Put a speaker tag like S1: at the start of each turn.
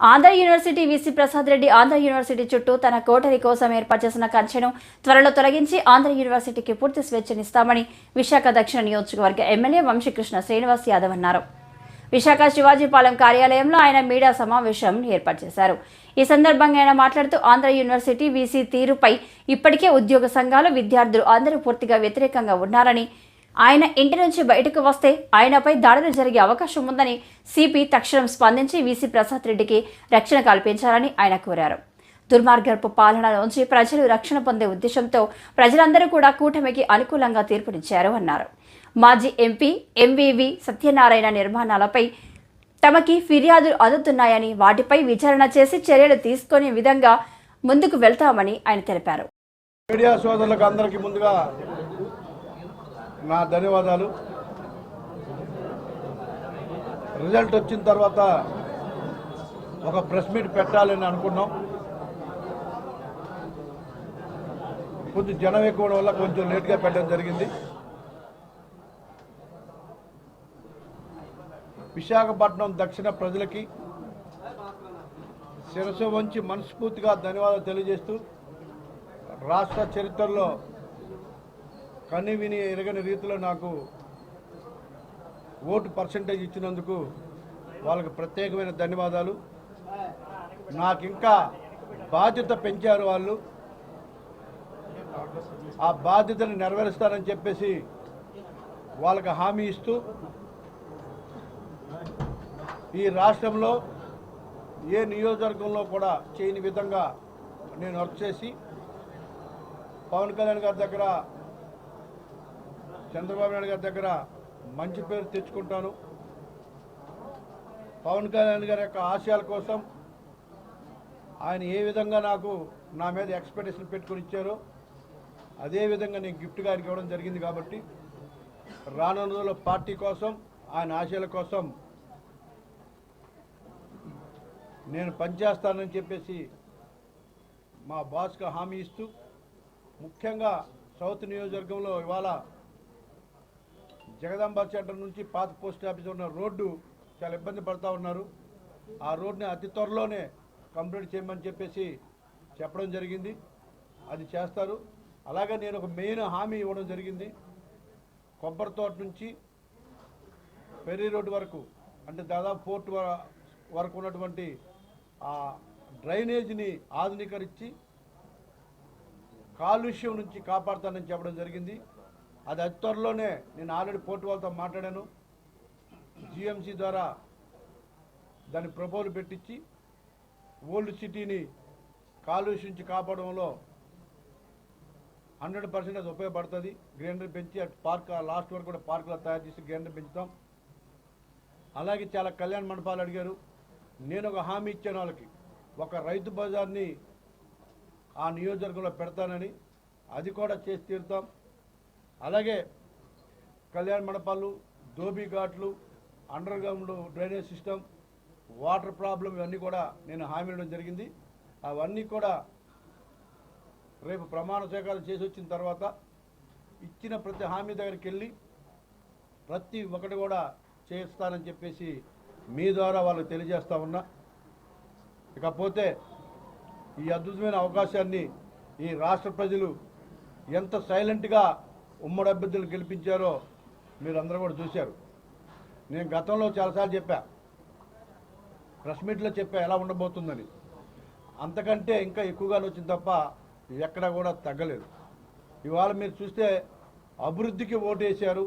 S1: Andhra university VC Prasad Reddy Andhra university చుట్టూ తన coterie కోసం ఏర్పాటు చేసిన కంచెను త్వరలో తొలగించి ఆంధ్ర యూనివర్సిటీకి పూర్తి స్వేచ్ఛనిస్తామని విశాఖ దక్షిణ నియోజకవర్గ ఎమ్మెల్యే వంశీకృష్ణ శ్రీనివాస్ యాదవ్ అన్నారు. విశాఖ శివాజీపాలెం కార్యాలయంలో ఆయన మీడియా సమావేశం ఏర్పాటు చేశారు. ఈ సందర్భంగా ఆయన మాట్లాడుతూ ఆంధ్ర యూనివర్సిటీ వీసీ తీరుపై ఇప్పటికే ఉద్యోగ సంఘాలు విద్యార్థులు అందరూ పూర్తిగా వ్యతిరేకంగా ఉన్నారని ఆయన ఇంటి నుంచి బయటకు వస్తే ఆయనపై దాడులు జరిగే అవకాశం ఉందని సిపి తక్షణం స్పందించి వీసీ ప్రసాద్ రెడ్డికి రక్షణ కల్పించాలని ఆయన కోరారు. దుర్మార్గపు పాలన నుంచి ప్రజలు రక్షణ పొందే ఉద్దేశంతో ప్రజలందరూ కూడా కూటమికి అనుకూలంగా తీర్పునిచ్చారు అన్నారు. మాజీ ఎంపీ ఎంవివి సత్యనారాయణ నిర్మాణాలపై తమకి ఫిర్యాదులు అందుతున్నాయని వాటిపై విచారణ చేసి చర్యలు తీసుకునే విధంగా ముందుకు వెళ్తామని ఆయన తెలిపారు.
S2: మీడియా సోదరులకు అందరికీ ముందుగా నా ధన్యవాదాలు. రిజల్ట్ వచ్చిన తర్వాత ఒక ప్రెస్ మీట్ పెట్టాలని అనుకున్నాం. కొంచెం జనం ఎక్కువ వల్ల కొంచెం లేట్గా పెట్టడం జరిగింది. విశాఖపట్నం దక్షిణ ప్రజలకి శిరసు వంచి మనస్ఫూర్తిగా ధన్యవాదాలు తెలియజేస్తూ రాష్ట్ర చరిత్రలో కని విని ఎరగని రీతిలో నాకు ఓటు పర్సంటేజ్ ఇచ్చినందుకు వాళ్ళకి ప్రత్యేకమైన ధన్యవాదాలు. నాకు ఇంకా బాధ్యత పెంచారు వాళ్ళు. ఆ బాధ్యతను నెరవేరుస్తారని చెప్పేసి వాళ్ళకి హామీ ఇస్తూ ఈ రాష్ట్రంలో ఏ నియోజకవర్గంలో కూడా చేయని విధంగా నేను వర్క్ చేసి పవన్ కళ్యాణ్ గారి దగ్గర చంద్రబాబు నాయుడు గారి దగ్గర మంచి పేరు తెచ్చుకుంటాను. పవన్ కళ్యాణ్ గారి యొక్క ఆశయాల కోసం ఆయన ఏ విధంగా నాకు నా మీద ఎక్స్పెక్టేషన్ పెట్టుకుని ఇచ్చారో అదే విధంగా నేను గిఫ్ట్గా ఆయనకి ఇవ్వడం జరిగింది కాబట్టి రానున్న రోజుల్లో పార్టీ కోసం ఆయన ఆశయాల కోసం నేను పనిచేస్తానని చెప్పేసి మా బాస్గా హామీ ఇస్తూ ముఖ్యంగా సౌత్ నియోజకవర్గంలో ఇవాళ జగదాంబ సెంటర్ నుంచి పాత పోస్ట్ ఆఫీస్ ఉన్న రోడ్డు చాలా ఇబ్బంది పడుతూ ఉన్నారు. ఆ రోడ్ని అతి త్వరలోనే కంప్లీట్ చేయమని చెప్పేసి చెప్పడం జరిగింది. అది చేస్తారు. అలాగే నేను ఒక మెయిన్ హామీ ఇవ్వడం జరిగింది. కొబ్బరి తోట నుంచి పెర్రీ రోడ్డు వరకు అంటే దాదాపు ఫోర్ట్ వరకు ఉన్నటువంటి ఆ డ్రైనేజీని ఆధునీకరించి కాలుష్యం నుంచి కాపాడుతానని చెప్పడం జరిగింది. అది అతి త్వరలోనే నేను ఆల్రెడీ పోర్టు వాళ్ళతో మాట్లాడాను. జిఎంసి ద్వారా దాని ప్రపోజల్ పెట్టించి ఓల్డ్ సిటీని కాలుష్యం నుంచి కాపాడడంలో హండ్రెడ్ పర్సెంట్ అది ఉపయోగపడుతుంది. గ్రీనరీ పెంచి అటు పార్క్ లాస్ట్ వరకు కూడా పార్కులో తయారు చేసి గ్రీనరీ పెంచుతాం. అలాగే చాలా కళ్యాణ మండపాలు అడిగారు. నేను ఒక హామీ ఇచ్చాను వాళ్ళకి. ఒక రైతు బజార్ని ఆ నియోజకవర్గంలో పెడతానని. అది కూడా చేసి తీరుతాం. అలాగే కళ్యాణ మండపాలు దోబీ ఘాట్లు underground drainage system water problem ఇవన్నీ కూడా నేను హామీ ఇవ్వడం జరిగింది. అవన్నీ కూడా రేపు ప్రమాణ స్వీకారం చేసి వచ్చిన తర్వాత ఇచ్చిన ప్రతి హామీ దగ్గరికి వెళ్ళి ప్రతి ఒక్కటి కూడా చేస్తానని చెప్పేసి మీ ద్వారా వాళ్ళకి తెలియజేస్తా ఉన్నా. ఇకపోతే ఈ అద్భుతమైన అవకాశాన్ని ఈ రాష్ట్ర ప్రజలు ఎంత సైలెంట్గా ఉమ్మడి అభ్యర్థులు గెలిపించారో మీరు అందరూ కూడా చూశారు. నేను గతంలో చాలాసార్లు చెప్పా ప్రెస్ మీట్లో చెప్పా ఎలా ఉండబోతుందని. అంతకంటే ఇంకా ఎక్కువగానే వచ్చింది తప్ప ఎక్కడ కూడా తగ్గలేదు. ఇవాళ మీరు చూస్తే అభివృద్ధికి ఓటేశారు